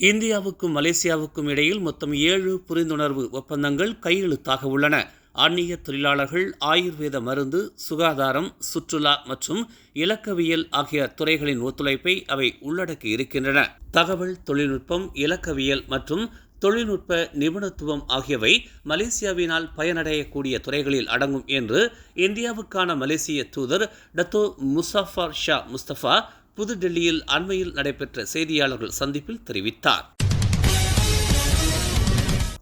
இந்தியாவுக்கும் மலேசியாவுக்கும் இடையில் மொத்தம் ஏழு புரிந்துணர்வு ஒப்பந்தங்கள் கையெழுத்தாக உள்ளன. அந்நிய தொழிலாளர்கள் ஆயுர்வேத மருந்து சுகாதாரம் சுற்றுலா மற்றும் இலக்கவியல் ஆகிய துறைகளின் ஒத்துழைப்பை அவை உள்ளடக்கி இருக்கின்றன. தகவல் தொழில்நுட்பம் இலக்கவியல் மற்றும் தொழில்நுட்ப நிபுணத்துவம் ஆகியவை மலேசியாவினால் பயனடையக்கூடிய துறைகளில் அடங்கும் என்று இந்தியாவுக்கான மலேசிய தூதர் டத்தோ முசாஃபர் ஷா முஸ்தபா புதுடெல்லியில் அண்மையில் நடைபெற்ற செய்தியாளர்கள் சந்திப்பில் தெரிவித்தார்.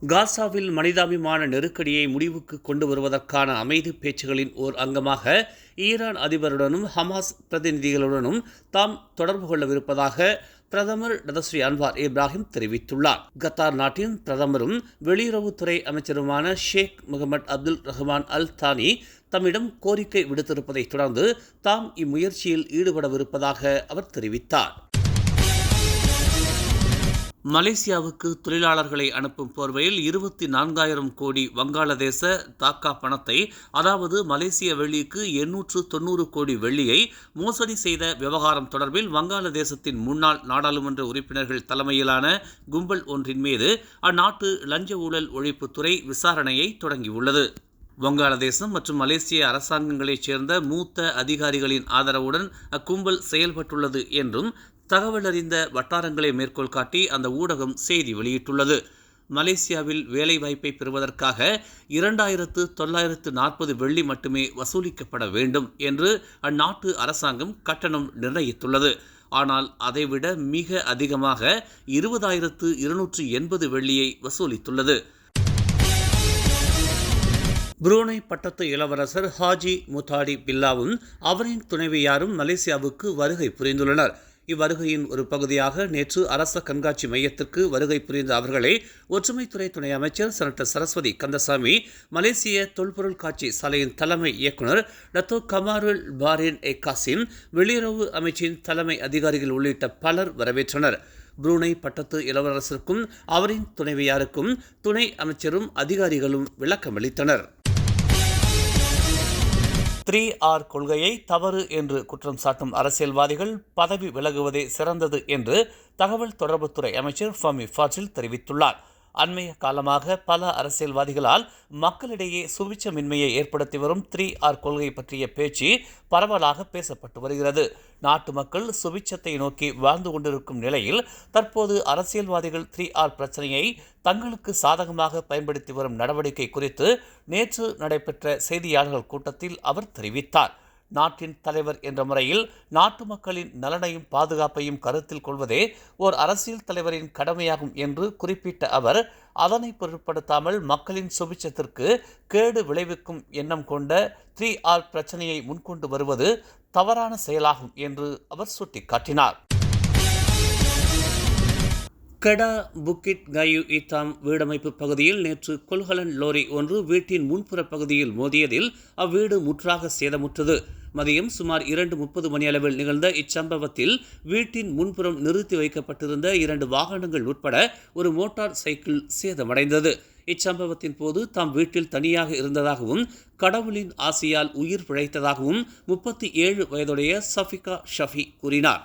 காசாவில் மனிதாபிமான நெருக்கடியை முடிவுக்கு கொண்டு வருவதற்கான அமைதி பேச்சுகளின் ஓர் அங்கமாக ஈரான் அதிபருடனும் ஹமாஸ் பிரதிநிதிகளுடனும் தாம் தொடர்பு கொள்ளவிருப்பதாக பிரதமர் டதஸ்ரீ அன்வார் இப்ராஹிம் தெரிவித்துள்ளார். கத்தார் நாட்டின் பிரதமரும் வெளியுறவுத்துறை அமைச்சருமான ஷேக் முகமது அப்துல் ரஹ்மான் அல் தானி தம்மிடம் கோரிக்கை விடுத்திருப்பதைத் தொடர்ந்து தாம் இம்முயற்சியில் ஈடுபடவிருப்பதாக அவர் தெரிவித்தார். மலேசியாவுக்கு தொழிலாளர்களை அனுப்பும் போர்வையில் இருபத்தி நான்காயிரம் கோடி வங்காளதேச தாக்கா பணத்தை அதாவது மலேசிய வெள்ளிக்கு எண்ணூற்று தொண்ணூறு கோடி வெள்ளியை மோசடி செய்த விவகாரம் தொடர்பில் வங்காளதேசத்தின் முன்னாள் நாடாளுமன்ற உறுப்பினர்கள் தலைமையிலான கும்பல் ஒன்றின் மீது அந்நாட்டு லஞ்ச ஊழல் ஒழிப்புத்துறை விசாரணையை தொடங்கியுள்ளது. வங்காளதேசம் மற்றும் மலேசிய அரசாங்கங்களைச் சேர்ந்த மூத்த அதிகாரிகளின் ஆதரவுடன் அக்கும்பல் செயல்பட்டுள்ளது என்றும் தகவல் அறிந்த வட்டாரங்களை மேற்கோள் காட்டி அந்த ஊடகம் செய்தி வெளியிட்டுள்ளது. மலேசியாவில் வேலைவாய்ப்பை பெறுவதற்காக இரண்டாயிரத்து தொள்ளாயிரத்து நாற்பது வெள்ளி மட்டுமே வசூலிக்கப்பட வேண்டும் என்று அந்நாட்டு அரசாங்கம் கட்டணம் நிர்ணயித்துள்ளது. ஆனால் அதைவிட மிக அதிகமாக இருபதாயிரத்து இருநூற்று எண்பது வெள்ளியை வசூலித்துள்ளது. புரூனை பட்டத்து இளவரசர் ஹாஜி முத்தாடி பில்லாவும் அவரின் துணைவியாரும் மலேசியாவுக்கு வருகை புரிந்துள்ளனர். இவ்வருகையின் ஒரு பகுதியாக நேற்று அரச கண்காட்சி மையத்திற்கு வருகை புரிந்த அவர்களை ஒற்றுமைத்துறை துணை அமைச்சர் செனட்டர் சரஸ்வதி கந்தசாமி மலேசிய தொல்பொருள் காட்சி சாலையின் தலைமை இயக்குநர் Dato Kamarul Bahrin A Kasim வெளியுறவு அமைச்சின் தலைமை அதிகாரிகள் உள்ளிட்ட பலர் வரவேற்றனர். புரூனை பட்டத்து இளவரசருக்கும் அவரின் துணைவியாருக்கும் துணை அமைச்சரும் அதிகாரிகளும் விளக்கமளித்தனர். த்ரீ ஆர் கொள்கையை தவறு என்று குற்றம் சாட்டும் அரசியல்வாதிகள் பதவி விலகுவதே சிறந்தது என்று தகவல் தொடர்புத்துறை அமைச்சர் ஃபமி ஃபாஜில் தெரிவித்துள்ளார். அண்மைய காலமாக பல அரசியல்வாதிகளால் மக்களிடையே சுபிச்சமின்மையை ஏற்படுத்தி வரும் த்ரீ ஆர் கொள்கை பற்றிய பேச்சு பரவலாக பேசப்பட்டு வருகிறது. நாட்டு மக்கள் சுபிச்சத்தை நோக்கி வாழ்ந்து கொண்டிருக்கும் நிலையில் தற்போது அரசியல்வாதிகள் த்ரீ ஆர் பிரச்சனையை தங்களுக்கு சாதகமாக பயன்படுத்தி வரும் நடவடிக்கை குறித்து நேற்று நடைபெற்ற செய்தியாளர்கள் கூட்டத்தில் அவர் தெரிவித்தார். நாட்டின் தலைவர் என்ற முறையில் நாட்டு மக்களின் நலனையும் பாதுகாப்பையும் கருத்தில் கொள்வதே ஓர் அரசியல் தலைவரின் கடமையாகும் என்று குறிப்பிட்ட அவர் அதனை பொருட்படுத்தாமல் மக்களின் சுபிச்சத்திற்கு கேடு விளைவிக்கும் எண்ணம் கொண்ட த்ரீ ஆர் பிரச்சனையை முன்கொண்டு வருவது தவறான செயலாகும் என்று அவர் சுட்டிக்காட்டினார். கெடா புக்கிட் கயு இத்தாம் வீடமைப்பு பகுதியில் நேற்று கொல்கலன் லோரி ஒன்று வீட்டின் முன்புற பகுதியில் மோதியதில் அவ்வீடு முற்றாக சேதமுற்றது. மதியம் சுமார் இரண்டு முப்பது மணி அளவில் நிகழ்ந்த இச்சம்பவத்தில் வீட்டின் முன்புறம் நிறுத்தி வைக்கப்பட்டிருந்த இரண்டு வாகனங்கள் உட்பட ஒரு மோட்டார் சைக்கிள் சேதமடைந்தது. இச்சம்பவத்தின் போது தாம் வீட்டில் தனியாக இருந்ததாகவும் கடவுளின் ஆசையால் உயிர் பிழைத்ததாகவும் முப்பத்தி ஏழு வயதுடைய சஃபிகா ஷஃபி கூறினார்.